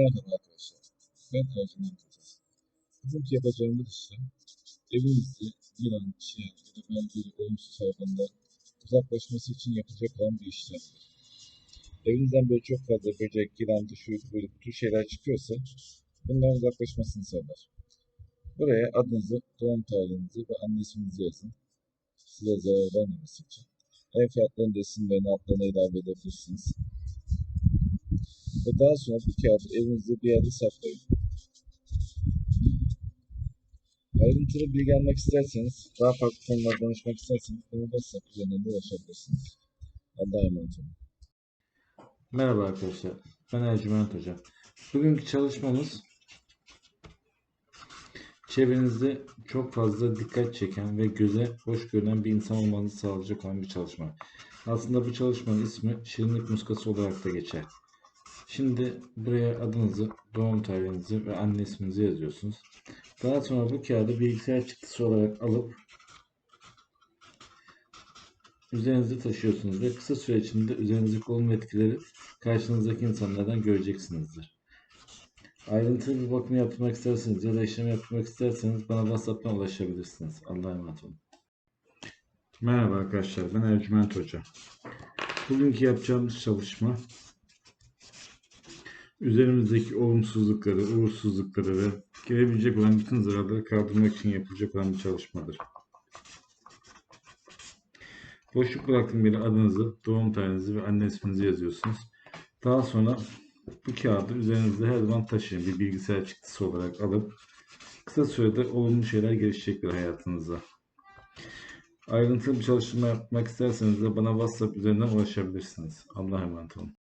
Merhaba arkadaşlar. Ben Ercüment Hoca. Bugünkü yapacağımız işlem evinizde yılan, çiyan ya da benzeri olumsuz hayvanlar uzaklaşması için yapılacak olan bir işlemdir. Evinizden böyle çok fazla böcek, yılan, dışı, böyle bu tür şeyler çıkıyorsa bunların uzaklaşmasını sağlar. Buraya adınızı, doğum tarihinizi ve anne isminizi yazın. Size zarar vermemesi için. Ev fiyatlarının da isimlerini altlarına ilave edebilirsiniz. Ve daha sonra bu kağıdı evinizde bir yerde saklayın. Ayrıntılı bilgi almak isterseniz, daha farklı konularda danışmak isterseniz bana WhatsApp üzerinden de ulaşabilirsiniz. Allah'a emanet olun. Merhaba arkadaşlar, ben Ercüment Hoca. Bugünkü çalışmamız çevrenizde çok fazla dikkat çeken ve göze hoş görünen bir insan olmanızı sağlayacak olan bir çalışma. Aslında bu çalışmanın ismi şirinlik muskası olarak da geçer. Şimdi buraya adınızı, doğum tarihinizi ve anne isminizi yazıyorsunuz. Daha sonra bu kağıdı bilgisayar çıktısı olarak alıp üzerinizde taşıyorsunuz ve kısa süre içinde üzerinizdeki olumlu etkileri karşınızdaki insanlardan göreceksinizdir. Ayrıntılı bir bakım yaptırmak isterseniz ya da işlem yaptırmak isterseniz bana WhatsApp'tan ulaşabilirsiniz. Allah'a emanet olun. Merhaba arkadaşlar, ben Ercüment Hoca. Bugünkü yapacağımız çalışma üzerimizdeki olumsuzlukları, uğursuzlukları ve gelebilecek olan bütün zararları kaldırmak için yapılacak olan bir çalışmadır. Boşluk bıraktığım yere adınızı, doğum tarihinizi ve anne isminizi yazıyorsunuz. Daha sonra bu kağıdı üzerinizde her zaman taşıyın. Bir bilgisayar çıktısı olarak alıp kısa sürede olumlu şeyler gelişecektir hayatınıza. Ayrıntılı bir çalışma yapmak isterseniz de bana WhatsApp üzerinden ulaşabilirsiniz. Allah'a emanet olun.